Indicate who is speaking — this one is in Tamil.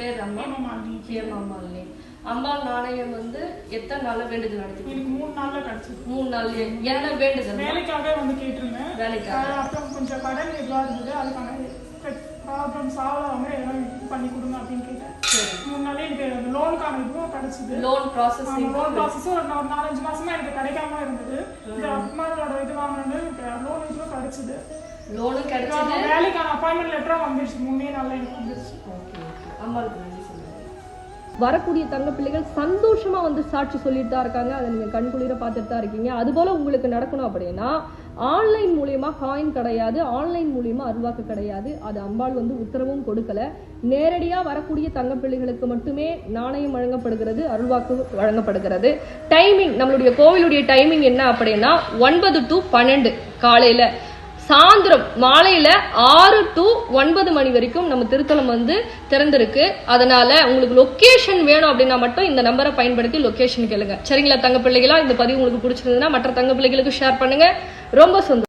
Speaker 1: பேர் அம்மா.
Speaker 2: ஹேமமாலினி
Speaker 1: அம்பாள் நாணயம் வந்து எத்தனை நாள்ல வேண்டுதல் நடத்தி
Speaker 2: எனக்கு மூணு நாள்ல கிடைச்சது
Speaker 1: மூணு நாள் என்ன வேண்டுதல்.
Speaker 2: வேலைக்காக வந்து கேட்டிருந்தேன்.
Speaker 1: வேலைக்காக
Speaker 2: அப்புறம் கொஞ்சம் கடன் எதுவாக இருந்தது அதுக்கான ப்ராப்ளம்ஸ் ஆகாம எல்லாம் பண்ணி கொடுங்க அப்படின்னு கேட்டேன். மூணு நாளே எனக்கு லோனுக்கான இதுவும் கிடைச்சது.
Speaker 1: லோன் ப்ராசஸிங்
Speaker 2: லோன் ப்ராசஸும் ஒரு நாலஞ்சு மாசமா எனக்கு கிடைக்காம இருந்தது. இந்த அம்மாவோட இது வாங்கினது லோன் இதுவும் கிடைச்சது.
Speaker 1: லோனும் கிடைச்சது.
Speaker 2: வேலைக்கான அப்பாயின்மெண்ட் லெட்டரும் வந்துருச்சு. மூணே நாள்ல எனக்கு வந்துருச்சு.
Speaker 1: ஓகே. அம்பாளுக்கு நன்றி
Speaker 3: வரக்கூடிய தங்க பிள்ளைகள் சந்தோஷமா வந்து சாட்சி சொல்லிட்டு தான் இருக்காங்க. அதை நீங்க கண்குளிர பார்த்துட்டு தான் இருக்கீங்க. அதுபோல் உங்களுக்கு நடக்கணும் அப்படின்னா ஆன்லைன் மூலியமா காயின் கிடையாது ஆன்லைன் மூலியமா அருள்வாக்கு கிடையாது. அது அம்பாள் வந்து உத்தரவும் கொடுக்கல. நேரடியா வரக்கூடிய தங்க பிள்ளைகளுக்கு மட்டுமே நாணயம் வழங்கப்படுகிறது அருள்வாக்கு வழங்கப்படுகிறது. டைமிங் நம்மளுடைய கோவிலுடைய டைமிங் என்ன அப்படின்னா ஒன்பது டு பன்னெண்டு காலையில. சாயந்தரம் மாலையில ஆறு டு ஒன்பது மணி வரைக்கும் நம்ம திருத்தலம் வந்து திறந்திருக்கு. அதனால உங்களுக்கு லொக்கேஷன் வேணும் அப்படின்னா மட்டும் இந்த நம்பரை பயன்படுத்தி லொக்கேஷன் கேளுங்க. சரிங்களா தங்க பிள்ளைகளா? இந்த பதிவு உங்களுக்கு பிடிச்சிருந்ததுன்னா மற்ற தங்க பிள்ளைகளுக்கு ஷேர் பண்ணுங்க. ரொம்ப சந்தோஷம்.